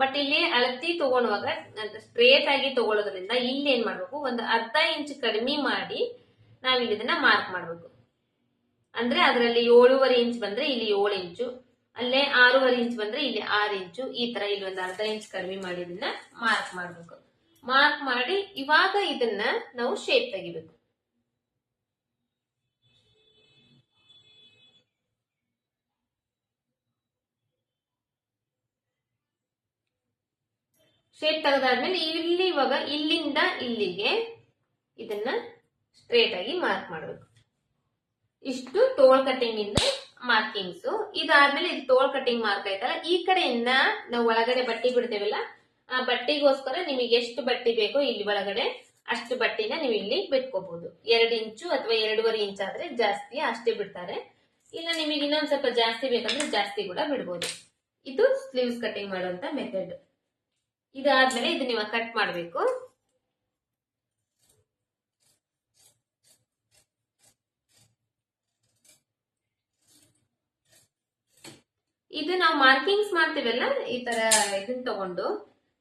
ಬಟ್ ಇಲ್ಲಿ ಅಳತಿ ತಗೊಳುವಾಗ ಸ್ಟ್ರೇಟ್ ಆಗಿ ತಗೊಳ್ಳೋದ್ರಿಂದ ಇಲ್ಲಿ ಏನ್ ಮಾಡ್ಬೇಕು? ಒಂದು ಅರ್ಧ ಇಂಚ್ ಕಡಿಮೆ ಮಾಡಿ ನಾವಿಲ್ಲಿ ಇದನ್ನ ಮಾರ್ಕ್ ಮಾಡ್ಬೇಕು. ಅಂದ್ರೆ ಅದರಲ್ಲಿ ಏಳೂವರೆ ಇಂಚ್ ಬಂದ್ರೆ ಇಲ್ಲಿ ಏಳು ಇಂಚು ಅಲ್ಲೇ ಆರೂವರೆ ಇಂಚ್ ಬಂದ್ರೆ ಇಲ್ಲಿ ಆರು ಇಂಚು ಈ ತರ ಇಲ್ಲಿ ಒಂದು ಅರ್ಧ ಇಂಚ್ ಕಡಿಮೆ ಮಾಡಿ ಇದನ್ನ ಮಾರ್ಕ್ ಮಾಡ್ಬೇಕು. ಮಾರ್ಕ್ ಮಾಡಿ ಇವಾಗ ಇದನ್ನ ನಾವು ಶೇಪ್ ತೆಗಿಬೇಕು. ಶೇಪ್ ತೆಗೆದಾದ್ಮೇಲೆ ಇಲ್ಲಿ ಇವಾಗ ಇಲ್ಲಿಂದ ಇಲ್ಲಿಗೆ ಇದನ್ನ ಸ್ಟ್ರೇಟ್ ಆಗಿ ಮಾರ್ಕ್ ಮಾಡಬೇಕು. ಇಷ್ಟು ತೋಳ್ ಕಟಿಂಗ್ ಇಂದ ಮಾರ್ಕಿಂಗ್ಸ್ ಇದಾದ್ಮೇಲೆ ಇದು ತೋಳ್ ಕಟಿಂಗ್ ಮಾರ್ಕ್ ಆಯ್ತಲ್ಲ ಈ ಕಡೆಯಿಂದ ನಾವು ಒಳಗಡೆ ಬಟ್ಟಿ ಬಿಡ್ತೇವಲ್ಲ, ಆ ಬಟ್ಟಿಗೋಸ್ಕರ ನಿಮಗೆ ಎಷ್ಟು ಬಟ್ಟಿ ಬೇಕೋ ಇಲ್ಲಿ ಒಳಗಡೆ ಅಷ್ಟು ಬಟ್ಟಿನ ನೀವು ಇಲ್ಲಿ ಬಿಟ್ಕೋಬಹುದು ಎರಡು ಇಂಚು ಅಥವಾ ಎರಡೂವರೆ ಇಂಚ್ ಆದ್ರೆ ಜಾಸ್ತಿ ಅಷ್ಟೇ ಬಿಡ್ತಾರೆ. ಇಲ್ಲ, ನಿಮಗೆ ಇನ್ನೊಂದ್ ಸ್ವಲ್ಪ ಜಾಸ್ತಿ ಬೇಕಂದ್ರೆ ಜಾಸ್ತಿ ಕೂಡ ಬಿಡ್ಬೋದು. ಇದು ಸ್ಲೀವ್ಸ್ ಕಟಿಂಗ್ ಮಾಡುವಂತ ಮೆಥಡ್ ಇದಾದ್ಮೇಲೆ ಇದನ್ನ ನೀವು ಕಟ್ ಮಾಡಬೇಕು. ಇದು ನಾವು ಮಾರ್ಕಿಂಗ್ಸ್ ಮಾಡ್ತೀವಲ್ಲ, ಈ ತರ ಇದನ್ನ ತಗೊಂಡು.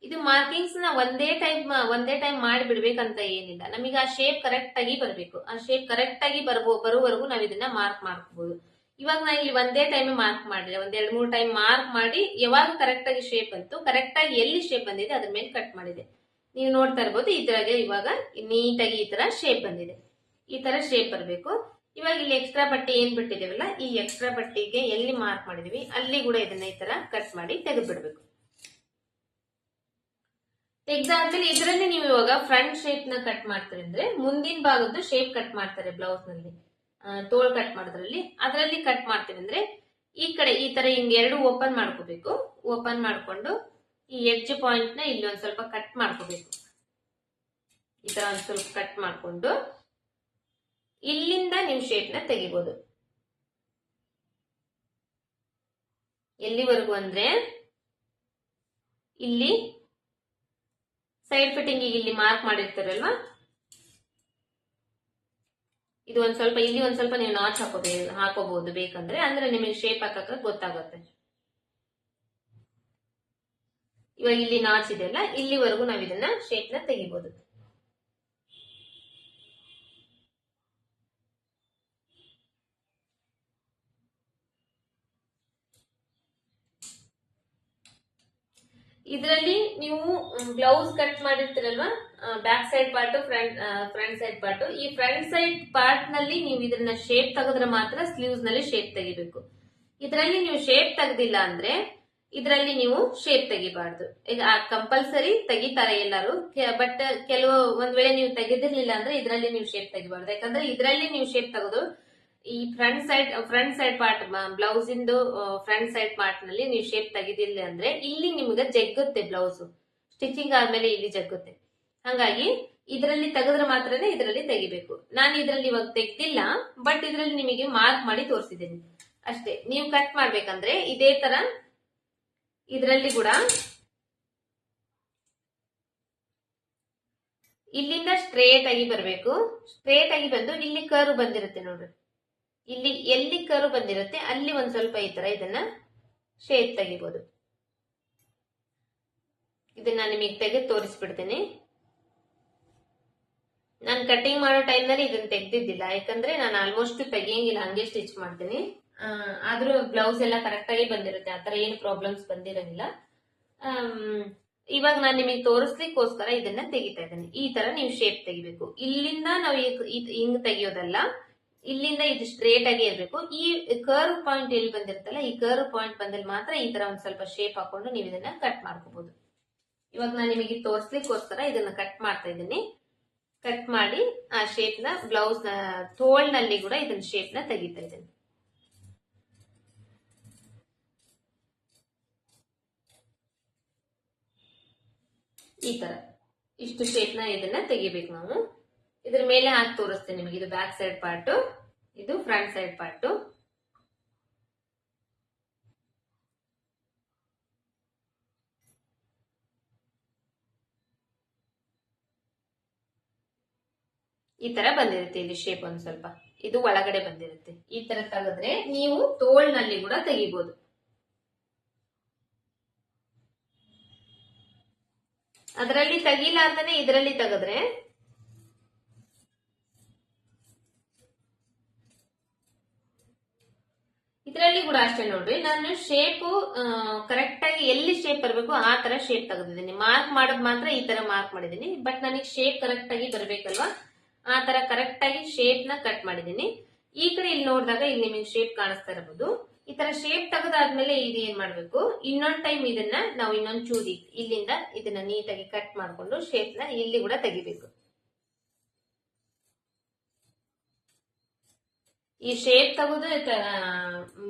ಇದು ಮಾರ್ಕಿಂಗ್ಸ್ನ ಒಂದೇ ಟೈಮ್ ಒಂದೇ ಟೈಮ್ ಮಾಡಿ ಬಿಡ್ಬೇಕಂತ ಏನಿಲ್ಲ. ನಮಗೆ ಆ ಶೇಪ್ ಕರೆಕ್ಟ್ ಆಗಿ ಬರಬೇಕು. ಆ ಶೇಪ್ ಕರೆಕ್ಟ್ ಆಗಿ ಬರ್ಬೋ, ಬರುವವರೆಗೂ ನಾವ್ ಇದನ್ನ ಮಾರ್ಕ್ ಮಾಡ್ಕೋಬಹುದು ಇವಾಗ ನಾ ಇಲ್ಲಿ ಒಂದೇ ಟೈಮ್ ಮಾರ್ಕ್ ಮಾಡಿದೆ. ಒಂದ್ ಎರಡ್ ಮೂರು ಟೈಮ್ ಮಾರ್ಕ್ ಮಾಡಿ ಯಾವಾಗ ಕರೆಕ್ಟ್ ಆಗಿ ಶೇಪ್ ಅಂತು ಕರೆಕ್ಟ್ ಆಗಿ ಎಲ್ಲಿ ಶೇಪ್ ಬಂದಿದೆ ಅದ್ರ ಮೇಲೆ ಕಟ್ ಮಾಡಿದೆ. ನೀವು ನೋಡ್ತಾ ಇರ್ಬೋದು ಇದ್ರಾಗೆ ಇವಾಗ ನೀಟಾಗಿ ಈ ತರ ಶೇಪ್ ಬಂದಿದೆ. ಈ ತರ ಶೇಪ್ ಬರಬೇಕು. ಇವಾಗ ಇಲ್ಲಿ ಎಕ್ಸ್ಟ್ರಾ ಬಟ್ಟೆ ಏನ್ ಬಿಟ್ಟಿದೇವಲ್ಲ ಈ ಎಕ್ಸ್ಟ್ರಾ ಬಟ್ಟೆಗೆ ಎಲ್ಲಿ ಮಾರ್ಕ್ ಮಾಡಿದೀವಿ, ಅಲ್ಲಿ ಕೂಡ ಇದನ್ನ ಈ ತರ ಕಟ್ ಮಾಡಿ ತೆಗೆದು ಬಿಡ್ಬೇಕು ತೆಗ್ದಾದ್ಮೇಲೆ ಇದರಲ್ಲಿ ನೀವು ಇವಾಗ ಫ್ರಂಟ್ ಶೇಪ್ನ ಕಟ್ ಮಾಡ್ತಾರೆ ಅಂದ್ರೆ, ಮುಂದಿನ ಭಾಗದ್ದು ಶೇಪ್ ಕಟ್ ಮಾಡ್ತಾರೆ ಬ್ಲೌಸ್ನಲ್ಲಿ. ತೋಳ್ ಕಟ್ ಮಾಡೋದ್ರಲ್ಲಿ. ಅದರಲ್ಲಿ ಕಟ್ ಮಾಡ್ತೀವಿ ಅಂದ್ರೆ ಈ ಕಡೆ ಈ ತರ ಹಿಂಗೆ ಎರಡು ಓಪನ್ ಮಾಡ್ಕೋಬೇಕು. ಓಪನ್ ಮಾಡ್ಕೊಂಡು ಈ ಎಡ್ಜ್ ಪಾಯಿಂಟ್ನ ಇಲ್ಲಿ ಒಂದ್ ಸ್ವಲ್ಪ ಕಟ್ ಮಾಡ್ಕೋಬೇಕು. ಈ ತರ ಒಂದ್ ಸ್ವಲ್ಪ ಕಟ್ ಮಾಡ್ಕೊಂಡು ಇಲ್ಲಿಂದ ನೀವು ಶೇಪ್ನ ತೆಗಿಬಹುದು ಎಲ್ಲಿವರೆಗೂ ಅಂದ್ರೆ ಇಲ್ಲಿ ಸೈಡ್ ಫಿಟ್ಟಿಂಗ್ ಇಲ್ಲಿ ಮಾರ್ಕ್ ಮಾಡಿರ್ತೀರಲ್ವಾ? ಇದು ಒಂದ್ ಸ್ವಲ್ಪ, ಇಲ್ಲಿ ಒಂದ್ ಸ್ವಲ್ಪ ನೀವು ನಾಚ್ ಹಾಕೋಬೇ, ಹಾಕೋಬಹುದು ಬೇಕಂದ್ರೆ, ಅಂದ್ರೆ ನಿಮಗೆ ಶೇಪ್ ಹಾಕಕ್ಕೆ ಗೊತ್ತಾಗುತ್ತೆ. ಇವಾಗ ಇಲ್ಲಿ ನಾಚ್ ಇದೆಯಲ್ಲ ಇಲ್ಲಿವರೆಗೂ ನಾವ್ ಇದನ್ನ ಶೇಪ್ನ ತೆಗಿಬಹುದು ಇದರಲ್ಲಿ ನೀವು blouse cut ಮಾಡಿರ್ತೀರಲ್ವಾ? Back side part front front side part ಈ ಫ್ರಂಟ್ ಸೈಡ್ ಪಾರ್ಟ್ನಲ್ಲಿ ನೀವು ಇದನ್ನ ಶೇಪ್ ತೆಗೆದ್ರೆ ಮಾತ್ರ ಸ್ಲೀವ್ಸ್ನಲ್ಲಿ ಶೇಪ್ ತೆಗಿಬೇಕು. ಇದರಲ್ಲಿ ನೀವು ಶೇಪ್ ತೆಗ್ದಿಲ್ಲ ಅಂದ್ರೆ ಇದರಲ್ಲಿ ನೀವು ಶೇಪ್ ತೆಗಿಬಾರ್ದು. ಈಗ ಕಂಪಲ್ಸರಿ ತೆಗಿತಾರೆ ಎಲ್ಲರೂ. ಬಟ್ ಕೆಲವು ಒಂದ್ ವೇಳೆ ನೀವು ತೆಗೆದಿರ್ಲಿಲ್ಲ ಅಂದ್ರೆ ಇದರಲ್ಲಿ ನೀವು ಶೇಪ್ ತೆಗಿಬಾರ್ದು. ಯಾಕಂದ್ರೆ ಇದರಲ್ಲಿ ನೀವು ಶೇಪ್ ತೆಗೆದು ಈ front side front side part blouse ಇಂದು ಫ್ರಂಟ್ ಸೈಡ್ ಪಾರ್ಟ್ನಲ್ಲಿ ನೀವು ಶೇಪ್ ತೆಗೆದಿಲ್ಲ ಅಂದ್ರೆ ಇಲ್ಲಿ ನಿಮ್ಗೆ ಜಗ್ಗುತ್ತೆ ಬ್ಲೌಸ್ ಸ್ಟಿಚಿಂಗ್ ಆದ್ಮೇಲೆ ಇಲ್ಲಿ ಜಗ್ಗುತ್ತೆ. ಹಂಗಾಗಿ ಇದರಲ್ಲಿ ತೆಗೆದ್ರೆ ಮಾತ್ರನೇ ಇದರಲ್ಲಿ ತೆಗಿಬೇಕು. ನಾನು ಇದರಲ್ಲಿ ಇವಾಗ ತೆಗ್ದಿಲ್ಲ ಬಟ್ ಇದರಲ್ಲಿ ನಿಮಗೆ ಮಾರ್ಕ್ ಮಾಡಿ ತೋರಿಸಿದ್ದೀನಿ. ಅಷ್ಟೇ, ನೀವು ಕಟ್ ಮಾಡ್ಬೇಕಂದ್ರೆ ಇದೇ ತರ ಇದರಲ್ಲಿ ಕೂಡ ಇಲ್ಲಿಂದ ಸ್ಟ್ರೇಟ್ ಆಗಿ ಬರಬೇಕು. ಸ್ಟ್ರೇಟ್ ಆಗಿ ಬಂದು ಇಲ್ಲಿ ಕರು ಬಂದಿರುತ್ತೆ ನೋಡ್ರಿ. ಇಲ್ಲಿ ಎಲ್ಲಿ ಕರು ಬಂದಿರುತ್ತೆ, ಅಲ್ಲಿ ಒಂದ್ ಸ್ವಲ್ಪ ಈ ತರ ಇದನ್ನ ಶೇಪ್ ತೆಗಿಬಹುದು ಇದನ್ನ ನಿಮಗೆ ತೆಗೆದು ತೋರಿಸ್ಬಿಡ್ತೀನಿ. ನಾನು ಕಟಿಂಗ್ ಮಾಡೋ ಟೈಮ್ನಲ್ಲಿ ಇದನ್ನ ತೆಗ್ದಿದ್ದಿಲ್ಲ. ಯಾಕಂದ್ರೆ ನಾನು ಆಲ್ಮೋಸ್ಟ್ ತೆಗಿಯಂಗಿಲ್ಲ, ಹಂಗೆ ಸ್ಟಿಚ್ ಮಾಡ್ತೀನಿ. ಆದ್ರೂ ಬ್ಲೌಸ್ ಎಲ್ಲ ಕರೆಕ್ಟ್ ಆಗಿ ಬಂದಿರುತ್ತೆ. ಆತರ ಏನು ಪ್ರಾಬ್ಲಮ್ಸ್ ಬಂದಿರಂಗಿಲ್ಲ. ಇವಾಗ ನಾನು ನಿಮಗೆ ತೋರಿಸ್ಲಿಕ್ಕೋಸ್ಕರ ಇದನ್ನ ತೆಗಿತಾ ಇದ್ದೇನೆ. ಈ ತರ ನೀವು ಶೇಪ್ ತೆಗಿಬೇಕು. ಇಲ್ಲಿಂದ ನಾವು ಹಿಂಗ್ ತೆಗಿಯೋದಲ್ಲ, ಇಲ್ಲಿಂದ ಇದು ಸ್ಟ್ರೇಟ್ ಆಗಿ ಇರಬೇಕು. ಈ ಕರ್ವ್ ಪಾಯಿಂಟ್ ಎಲ್ಲಿ ಬಂದಿರುತ್ತಲ್ಲ, ಈ ಕರ್ವ್ ಪಾಯಿಂಟ್ ಬಂದಲ್ಲಿ ಮಾತ್ರ ಈ ತರ ಒಂದ್ ಸ್ವಲ್ಪ ಶೇಪ್ ಹಾಕೊಂಡು ನೀವು ಇದನ್ನ ಕಟ್ ಮಾಡ್ಕೋಬಹುದು ಇವಾಗ ನಾನು ನಿಮಗೆ ತೋರಿಸ್ಲಿಕ್ಕೋಸ್ಕರ ಇದನ್ನ ಕಟ್ ಮಾಡ್ತಾ ಇದ್ದೀನಿ. ಕಟ್ ಮಾಡಿ ಆ ಶೇಪ್ನ ಬ್ಲೌಸ್ನ ತೋಳ್ನಲ್ಲಿ ಕೂಡ ಇದನ್ನ ಶೇಪ್ನ ತೆಗಿತಾ ಇದ್ದೇನೆ. ಈ ತರ ಇಷ್ಟು ಶೇಪ್ನ ಇದನ್ನ ತೆಗಿಬೇಕು ನಾವು. ಇದ್ರ ಮೇಲೆ ಹಾಕಿ ತೋರಿಸ್ತೇನೆ ನಿಮಗೆ. ಇದು ಬ್ಯಾಕ್ ಸೈಡ್ ಪಾರ್ಟ್ ಇದು ಫ್ರಂಟ್ ಸೈಡ್ ಪಾರ್ಟ್ ಈ ತರ ಬಂದಿರುತ್ತೆ ಇಲ್ಲಿ ಶೇಪ್ ಒಂದ್ ಸ್ವಲ್ಪ. ಇದು ಒಳಗಡೆ ಬಂದಿರುತ್ತೆ. ಈ ತರ ತೆಗೆದ್ರೆ ನೀವು ತೋಳ್ನಲ್ಲಿ ಕೂಡ ತೆಗಿಬಹುದು ಅದರಲ್ಲಿ ತೆಗಿಲಾರ್ದನೆ ಇದರಲ್ಲಿ ತೆಗೆದ್ರೆ ಇದರಲ್ಲಿ ಕೂಡ ಅಷ್ಟೇ ನೋಡ್ರಿ. ನಾನು ಶೇಪ್ ಕರೆಕ್ಟ್ ಆಗಿ ಎಲ್ಲಿ ಶೇಪ್ ಬರಬೇಕು ಆ ತರ ಶೇಪ್ ತೆಗೆದಿದ್ದೀನಿ. ಮಾರ್ಕ್ ಮಾಡೋದ್ ಮಾತ್ರ ಈ ತರ ಮಾರ್ಕ್ ಮಾಡಿದೀನಿ ಬಟ್ ನನಗೆ ಶೇಪ್ ಕರೆಕ್ಟ್ ಆಗಿ ಬರ್ಬೇಕಲ್ವಾ? ಆ ತರ ಕರೆಕ್ಟ್ ಆಗಿ ಶೇಪ್ನ ಕಟ್ ಮಾಡಿದೀನಿ ಈ ಕಡೆ ಇಲ್ಲಿ ನೋಡಿದಾಗ ಇಲ್ಲಿ ನಿಮಗೆ ಶೇಪ್ ಕಾಣಿಸ್ತಾ ಇರಬಹುದು. ಈ ತರ ಶೇಪ್ ತೆಗೆದಾದ್ಮೇಲೆ ಇದು ಏನ್ ಮಾಡ್ಬೇಕು? ಇನ್ನೊಂದ್ ಟೈಮ್ ಇದನ್ನ ನಾವು ಇನ್ನೊಂದ್ ಚೂರಿ ಇಲ್ಲಿಂದ ಇದನ್ನ ನೀಟಾಗಿ ಕಟ್ ಮಾಡ್ಕೊಂಡು ಶೇಪ್ನ ಇಲ್ಲಿ ಕೂಡ ತೆಗಿಬೇಕು. ಈ ಶೇಪ್ ತೆಗೆದು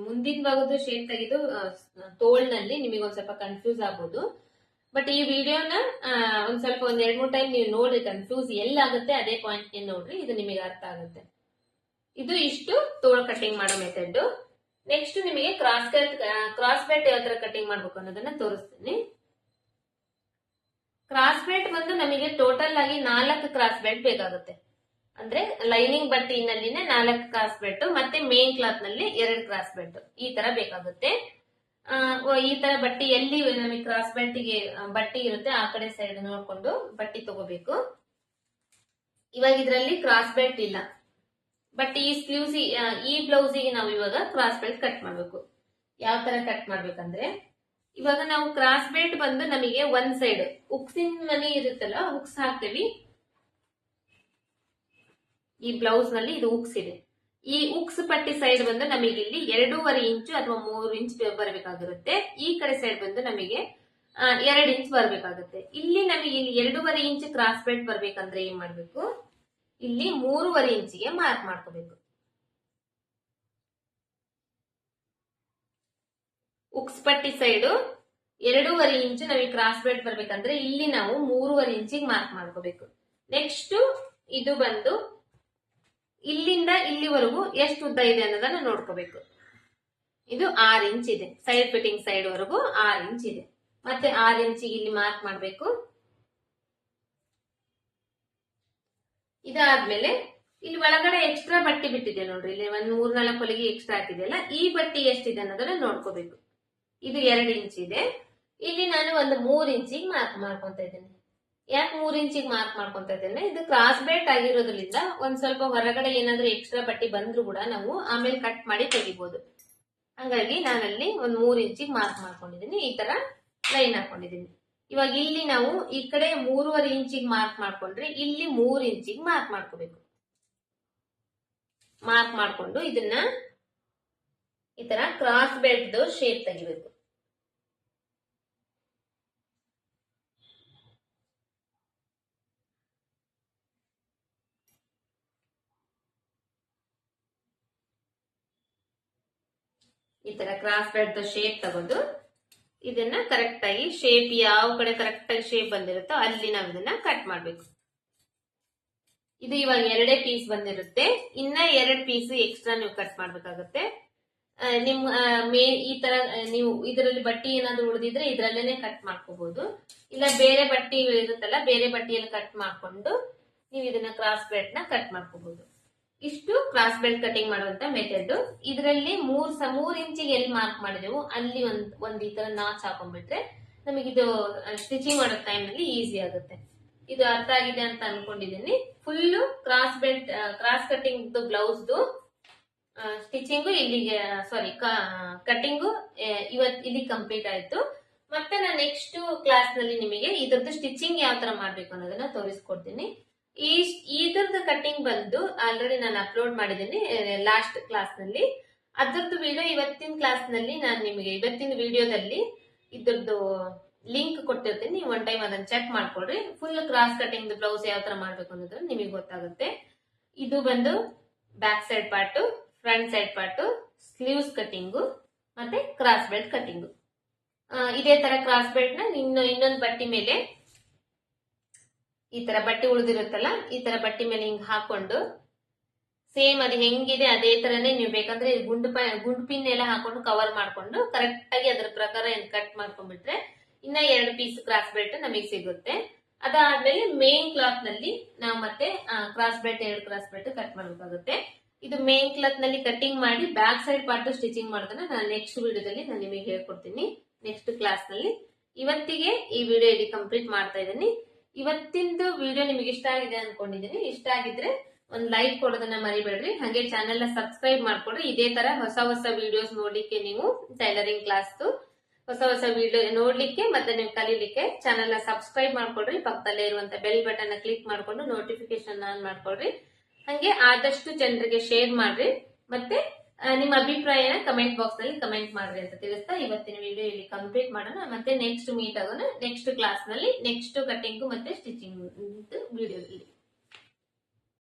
ಮುಂದಿನ ಭಾಗದ ಶೇಪ್ ತೆಗೆದು ತೋಳ್ನಲ್ಲಿ ನಿಮಗೆ ಒಂದ್ ಸ್ವಲ್ಪ ಕನ್ಫ್ಯೂಸ್ ಆಗ್ಬೋದು. ಬಟ್ ಈ ವಿಡಿಯೋನ ಒಂದ್ ಸ್ವಲ್ಪ ಒಂದ್ ಎರಡ್ ಮೂರ್ ಟೈಮ್ ನೀವು ನೋಡಿ ಕನ್ಫ್ಯೂಸ್ ಎಲ್ಲಾಗುತ್ತೆ, ಅದೇ ಪಾಯಿಂಟ್ ನೋಡ್ರಿ, ಇದು ನಿಮಗೆ ಅರ್ಥ ಆಗುತ್ತೆ. ಇದು ಇಷ್ಟು ತೋಳ ಕಟಿಂಗ್ ಮಾಡೋ ಮೆಥಡ್ ನೆಕ್ಸ್ಟ್ ನಿಮಗೆ ಕ್ರಾಸ್ ಕಟ್ ಕ್ರಾಸ್ ಬೆಟ್ ಯಾವ ತರ ಕಟಿಂಗ್ ಮಾಡ್ಬೇಕು ಅನ್ನೋದನ್ನ ತೋರಿಸ್ತೀನಿ. ಕ್ರಾಸ್ ಬೆಟ್ ಬಂದು ನಮಗೆ ಟೋಟಲ್ ಆಗಿ ನಾಲ್ಕು ಕ್ರಾಸ್ ಬೆಟ್ ಬೇಕಾಗುತ್ತೆ. ಅಂದ್ರೆ ಲೈನಿಂಗ್ ಬಟ್ಟಿನಲ್ಲಿನೇ ನಾಲ್ಕು ಕ್ರಾಸ್ ಬೆಟ್ ಮತ್ತೆ ಮೇನ್ ಕ್ಲಾತ್ನಲ್ಲಿ ಎರಡು ಕ್ರಾಸ್ ಬೆಟ್ ಈ ತರ ಬೇಕಾಗುತ್ತೆ. ಈ ತರ ಬಟ್ಟೆ ಎಲ್ಲಿ ನಮಗೆ ಕ್ರಾಸ್ ಬೆಲ್ಟಿಗೆ ಬಟ್ಟೆ ಇರುತ್ತೆ, ಆ ಕಡೆ ಸೈಡ್ ನೋಡ್ಕೊಂಡು ಬಟ್ಟೆ ತಗೋಬೇಕು. ಇವಾಗ ಇದರಲ್ಲಿ ಕ್ರಾಸ್ ಬೆಲ್ಟ್ ಇಲ್ಲ. ಬಟ್ ಈ ಸ್ಲೀವ್ಸ್ ಈ ಬ್ಲೌಸಿಗೆ ನಾವು ಇವಾಗ ಕ್ರಾಸ್ ಬೆಲ್ಟ್ ಕಟ್ ಮಾಡ್ಬೇಕು. ಯಾವ ತರ ಕಟ್ ಮಾಡ್ಬೇಕಂದ್ರೆ, ಇವಾಗ ನಾವು ಕ್ರಾಸ್ ಬೆಲ್ಟ್ ಬಂದು ನಮಗೆ ಒಂದ್ ಸೈಡ್ ಉಕ್ಸಿನ ಮನಿ ಇರುತ್ತಲ್ಲ, ಉಕ್ಸ್ ಹಾಕ್ತೀವಿ. ಈ ಬ್ಲೌಸ್ನಲ್ಲಿ ಇದು ಉಕ್ಸ್ ಇದೆ ಈ ಉಕ್ಸ್ ಪಟ್ಟಿ ಸೈಡ್ ಬಂದು ನಮಗೆ ಇಲ್ಲಿ ಎರಡೂವರೆ ಇಂಚು ಅಥವಾ ಮೂರು ಇಂಚ್ ಬರಬೇಕಾಗಿರುತ್ತೆ. ಈ ಕಡೆ ಸೈಡ್ ಬಂದು ನಮಗೆ ಎರಡು ಇಂಚ್ ಬರಬೇಕಾಗುತ್ತೆ. ಇಲ್ಲಿ ನಮಗೆ ಇಲ್ಲಿ ಎರಡೂವರೆ ಇಂಚ್ ಕ್ರಾಸ್ ಬೆಲ್ಟ್ ಬರ್ಬೇಕಂದ್ರೆ ಏನ್ ಮಾಡ್ಬೇಕು? ಇಲ್ಲಿ ಮೂರುವರೆ ಇಂಚಿಗೆ ಮಾರ್ಕ್ ಮಾಡ್ಕೋಬೇಕು. ಉಕ್ಸ್ ಪಟ್ಟಿ ಸೈಡು ಎರಡೂವರೆ ಇಂಚು ನಮಗೆ ಕ್ರಾಸ್ ಬೆಲ್ಟ್ ಬರ್ಬೇಕಂದ್ರೆ ಇಲ್ಲಿ ನಾವು ಮೂರುವರೆ ಇಂಚಿಗೆ ಮಾರ್ಕ್ ಮಾಡ್ಕೋಬೇಕು. ನೆಕ್ಸ್ಟ್ ಇದು ಬಂದು ಇಲ್ಲಿಂದ ಇಲ್ಲಿವರೆಗೂ ಎಷ್ಟು ಉದ್ದ ಇದೆ ಅನ್ನೋದನ್ನ ನೋಡ್ಕೋಬೇಕು. ಇದು ಆರ್ ಇಂಚ್ ಇದೆ. ಸೈಡ್ ಫಿಟ್ಟಿಂಗ್ ಸೈಡ್ ವರೆಗೂ ಆರ್ ಇಂಚ್ ಇದೆ. ಮತ್ತೆ ಆರ್ ಇಂಚ್ ಇಲ್ಲಿ ಮಾರ್ಕ್ ಮಾಡಬೇಕು. ಇದಾದ್ಮೇಲೆ ಇಲ್ಲಿ ಒಳಗಡೆ ಎಕ್ಸ್ಟ್ರಾ ಬಟ್ಟೆ ಬಿಟ್ಟಿದೆ ನೋಡ್ರಿ. ಇಲ್ಲಿ ಒಂದ್ ಮೂರ್ ನಾಲ್ಕು ಹೊಲಿಗೆ ಎಕ್ಸ್ಟ್ರಾ ಹಾಕಿದೆಯಲ್ಲ ಈ ಬಟ್ಟೆ ಎಷ್ಟಿದೆ ಅನ್ನೋದನ್ನ ನೋಡ್ಕೋಬೇಕು. ಇದು ಎರಡು ಇಂಚ್ ಇದೆ. ಇಲ್ಲಿ ನಾನು ಒಂದು ಮೂರ್ ಇಂಚಿಗೆ ಮಾರ್ಕ್ ಮಾಡ್ಕೊಂತ ಇದ್ದೇನೆ. ಯಾಕೆ ಮೂರ್ ಇಂಚಿಗೆ ಮಾರ್ಕ್ ಮಾಡ್ಕೊಂತ ಇದ್ದೇನೆ? ಇದು ಕ್ರಾಸ್ ಬೇಟ್ ಆಗಿರೋದ್ರಿಂದ ಒಂದ್ ಸ್ವಲ್ಪ ಹೊರಗಡೆ ಏನಾದ್ರೂ ಎಕ್ಸ್ಟ್ರಾ ಪಟ್ಟಿ ಬಂದ್ರು ಕೂಡ ನಾವು ಆಮೇಲೆ ಕಟ್ ಮಾಡಿ ತೆಗಿಬಹುದು ಹಂಗಾಗಿ ನಾನಲ್ಲಿ ಒಂದ್ ಮೂರ್ ಇಂಚಿಗೆ ಮಾರ್ಕ್ ಮಾಡ್ಕೊಂಡಿದ್ದೀನಿ. ಈ ತರ ಲೈನ್ ಹಾಕೊಂಡಿದ್ದೀನಿ. ಇವಾಗ ಇಲ್ಲಿ ನಾವು ಈ ಕಡೆ ಮೂರುವರೆ ಇಂಚಿಗೆ ಮಾರ್ಕ್ ಮಾಡ್ಕೊಂಡ್ರೆ ಇಲ್ಲಿ ಮೂರ್ ಇಂಚಿಗೆ ಮಾರ್ಕ್ ಮಾಡ್ಕೋಬೇಕು. ಮಾರ್ಕ್ ಮಾಡ್ಕೊಂಡು ಇದನ್ನ ಈ ತರ ಕ್ರಾಸ್ ಬೆಲ್ಟ್ ಶೇಪ್ ತೆಗಿಬೇಕು. ಈ ತರ ಕ್ರಾಸ್ ಬೆಡ್ ಶೇಪ್ ತಗೊಂಡು ಇದನ್ನ ಕರೆಕ್ಟ್ ಆಗಿ ಶೇಪ್ ಯಾವ ಕಡೆ ಕರೆಕ್ಟ್ ಆಗಿ ಶೇಪ್ ಬಂದಿರುತ್ತೋ ಅಲ್ಲಿ ನಾವು ಇದನ್ನ ಕಟ್ ಮಾಡ್ಬೇಕು. ಇದು ಇವಾಗ ಎರಡೇ ಪೀಸ್ ಬಂದಿರುತ್ತೆ. ಇನ್ನ ಎರಡ್ ಪೀಸ್ ಎಕ್ಸ್ಟ್ರಾ ನೀವು ಕಟ್ ಮಾಡ್ಬೇಕಾಗುತ್ತೆ. ನಿಮ್ ಮೇ, ಈ ತರ ನೀವು ಇದರಲ್ಲಿ ಬಟ್ಟಿ ಏನಾದ್ರು ಉಳಿದಿದ್ರೆ ಇದ್ರಲ್ಲೇನೆ ಕಟ್ ಮಾಡ್ಕೋಬಹುದು ಇಲ್ಲ ಬೇರೆ ಬಟ್ಟಿ ಇರುತ್ತಲ್ಲ, ಬೇರೆ ಬಟ್ಟಿಯಲ್ಲಿ ಕಟ್ ಮಾಡ್ಕೊಂಡು ನೀವು ಇದನ್ನ ಕ್ರಾಸ್ ಬೆಡ್ನ ಕಟ್ ಮಾಡ್ಕೋಬಹುದು ಇಷ್ಟು ಕ್ರಾಸ್ ಬೆಲ್ಟ್ ಕಟಿಂಗ್ ಮಾಡುವಂತ ಮೆಥಡ್ ಇದರಲ್ಲಿ ಮೂರ್ ಸ, ಮೂರ್ ಇಂಚಿಗೆ ಎಲ್ಲಿ ಮಾರ್ಕ್ ಮಾಡಿದೆವು ಅಲ್ಲಿ ಒಂದ್ ಒಂದ್ ಈ ತರ ನಾಚ್ ಹಾಕೊಂಡ್ಬಿಟ್ರೆ ನಮಗಿದು ಸ್ಟಿಚಿಂಗ್ ಮಾಡೋ ಟೈಮ್ನಲ್ಲಿ ಈಸಿ ಆಗುತ್ತೆ. ಇದು ಅರ್ಥ ಆಗಿದೆ ಅಂತ ಅನ್ಕೊಂಡಿದ್ದೀನಿ full cross belt cross cutting ಬ್ಲೌಸ್ದು stitching ಇಲ್ಲಿಗೆ ಸಾರಿ ಕಟಿಂಗು ಇವತ್ ಇಲ್ಲಿ ಕಂಪ್ಲೀಟ್ ಆಯ್ತು. ಮತ್ತೆ ನಾನು ನೆಕ್ಸ್ಟ್ ಕ್ಲಾಸ್ನಲ್ಲಿ ನಿಮಗೆ ಇದ್ರದ್ದು ಸ್ಟಿಚಿಂಗ್ ಯಾವ ತರ ಮಾಡ್ಬೇಕು ಅನ್ನೋದನ್ನ ತೋರಿಸ್ಕೊಡ್ತೀನಿ. ಈ ಇದ್ರದ್ದು ಕಟ್ಟಿಂಗ್ ಬಂದು ಆಲ್ರೆಡಿ ನಾನು ಅಪ್ಲೋಡ್ ಮಾಡಿದ್ದೀನಿ ಲಾಸ್ಟ್ ಕ್ಲಾಸ್ನಲ್ಲಿ. ಅದರದ್ದು ವಿಡಿಯೋ ಇವತ್ತಿನ ಕ್ಲಾಸ್ನಲ್ಲಿ ನಾನು ನಿಮಗೆ ಇವತ್ತಿನ ವಿಡಿಯೋದಲ್ಲಿ ಇದ್ರದ್ದು ಲಿಂಕ್ ಕೊಟ್ಟಿರ್ತೀನಿ. ನೀವು ಒನ್ ಟೈಮ್ ಅದನ್ನ ಚೆಕ್ ಮಾಡ್ಕೊಡ್ರಿ ಫುಲ್ ಕ್ರಾಸ್ ಕಟ್ಟಿಂಗ್ ಬ್ಲೌಸ್ ಯಾವ ತರ ಮಾಡ್ಬೇಕು ಅನ್ನೋದು ನಿಮಗೆ ಗೊತ್ತಾಗುತ್ತೆ. ಇದು ಬಂದು back side part front side part sleeves cutting ಮತ್ತೆ ಕ್ರಾಸ್ ಬೆಲ್ಟ್ ಕಟಿಂಗು ಇದೇ ತರ ಕ್ರಾಸ್ ಬೆಲ್ಟ್ನ ಇನ್ನು ಇನ್ನೊಂದು ಬಟ್ಟಿ ಮೇಲೆ ಈ ತರ ಬಟ್ಟೆ ಉಳಿದಿರುತ್ತಲ್ಲ, ಈ ತರ ಬಟ್ಟೆ ಮೇಲೆ ಹಿಂಗ್ ಹಾಕೊಂಡು ಸೇಮ್ ಅದು ಹೆಂಗಿದೆ ಅದೇ ತರನೇ ನೀವು ಬೇಕಂದ್ರೆ ಗುಂಡು ಗುಂಡು ಪಿನ್ ಎಲ್ಲ ಹಾಕೊಂಡು ಕವರ್ ಮಾಡ್ಕೊಂಡು ಕರೆಕ್ಟ್ ಆಗಿ ಅದ್ರ ಪ್ರಕಾರ ಕಟ್ ಮಾಡ್ಕೊಂಡ್ಬಿಟ್ರೆ ಇನ್ನ ಎರಡು ಪೀಸ್ ಕ್ರಾಸ್ ಬೆಲ್ಟ್ ನಮಗೆ ಸಿಗುತ್ತೆ. ಅದಾದ್ಮೇಲೆ ಮೇನ್ ಕ್ಲಾತ್ನಲ್ಲಿ ನಾವು ಮತ್ತೆ ಕ್ರಾಸ್ ಬೆಲ್ಟ್ ಎರಡು ಕ್ರಾಸ್ ಬೆಲ್ಟ್ ಕಟ್ ಮಾಡಬೇಕಾಗುತ್ತೆ. ಇದು ಮೇನ್ ಕ್ಲಾತ್ನಲ್ಲಿ ಕಟಿಂಗ್ ಮಾಡಿ ಬ್ಯಾಕ್ ಸೈಡ್ ಪಾರ್ಟ್ ಸ್ಟಿಚಿಂಗ್ ಮಾಡೋದನ್ನ ನಾನು ನೆಕ್ಸ್ಟ್ ವಿಡಿಯೋದಲ್ಲಿ ನಾನು ನಿಮಗೆ ಹೇಳ್ಕೊಡ್ತೀನಿ. ನೆಕ್ಸ್ಟ್ ಕ್ಲಾಸ್ನಲ್ಲಿ ಇವತ್ತಿಗೆ ಈ ವಿಡಿಯೋ ಇಲ್ಲಿ ಕಂಪ್ಲೀಟ್ ಮಾಡ್ತಾ ಇದ್ದೀನಿ. ಇವತ್ತಿಂದು ವಿಡಿಯೋ ನಿಮಗೆ ಇಷ್ಟ ಆಗಿದೆ ಅನ್ಕೊಂಡಿದ್ದೀನಿ ಇಷ್ಟ ಆಗಿದ್ರೆ ಒಂದ್ ಲೈಕ್ ಕೊಡೋದನ್ನ ಮರಿಬೇಡ್ರಿ. ಹಾಗೆ ಚಾನೆಲ್ನ ಸಬ್ಸ್ಕ್ರೈಬ್ ಮಾಡ್ಕೊಡ್ರಿ. ಇದೇ ತರ ಹೊಸ ಹೊಸ ವಿಡಿಯೋಸ್ ನೋಡ್ಲಿಕ್ಕೆ ನೀವು ಟೈಲರಿಂಗ್ ಕ್ಲಾಸ್ ಹೊಸ ಹೊಸ ವಿಡಿಯೋ ನೋಡ್ಲಿಕ್ಕೆ ಮತ್ತೆ ನೀವು ಕಲೀಲಿಕ್ಕೆ ಚಾನೆಲ್ನ ಸಬ್ಸ್ಕ್ರೈಬ್ ಮಾಡ್ಕೊಡ್ರಿ. ಪಕ್ಕದಲ್ಲೇ ಇರುವಂತ ಬೆಲ್ ಬಟನ್ ಕ್ಲಿಕ್ ಮಾಡ್ಕೊಂಡು ನೋಟಿಫಿಕೇಶನ್ ಆನ್ ಮಾಡ್ಕೊಡ್ರಿ. ಹಂಗೆ ಆದಷ್ಟು ಜನರಿಗೆ ಶೇರ್ ಮಾಡ್ರಿ. ಮತ್ತೆ ನಿಮ್ಮ ಅಭಿಪ್ರಾಯನ ಕಮೆಂಟ್ ಬಾಕ್ಸ್ನಲ್ಲಿ ಕಮೆಂಟ್ ಮಾಡ್ರಿ ಅಂತ ತಿಳಿಸ್ತಾ ಇವತ್ತಿನ ವಿಡಿಯೋ ಇಲ್ಲಿ ಕಂಪ್ಲೀಟ್ ಮಾಡೋಣ. ಮತ್ತೆ ನೆಕ್ಸ್ಟ್ ಮೀಟ್ ಆಗೋಣ. ನೆಕ್ಸ್ಟ್ ಕ್ಲಾಸ್ನಲ್ಲಿ ನೆಕ್ಸ್ಟ್ ಕಟಿಂಗ್ ಮತ್ತೆ ಸ್ಟಿಚಿಂಗ್ ವಿಡಿಯೋದಲ್ಲಿ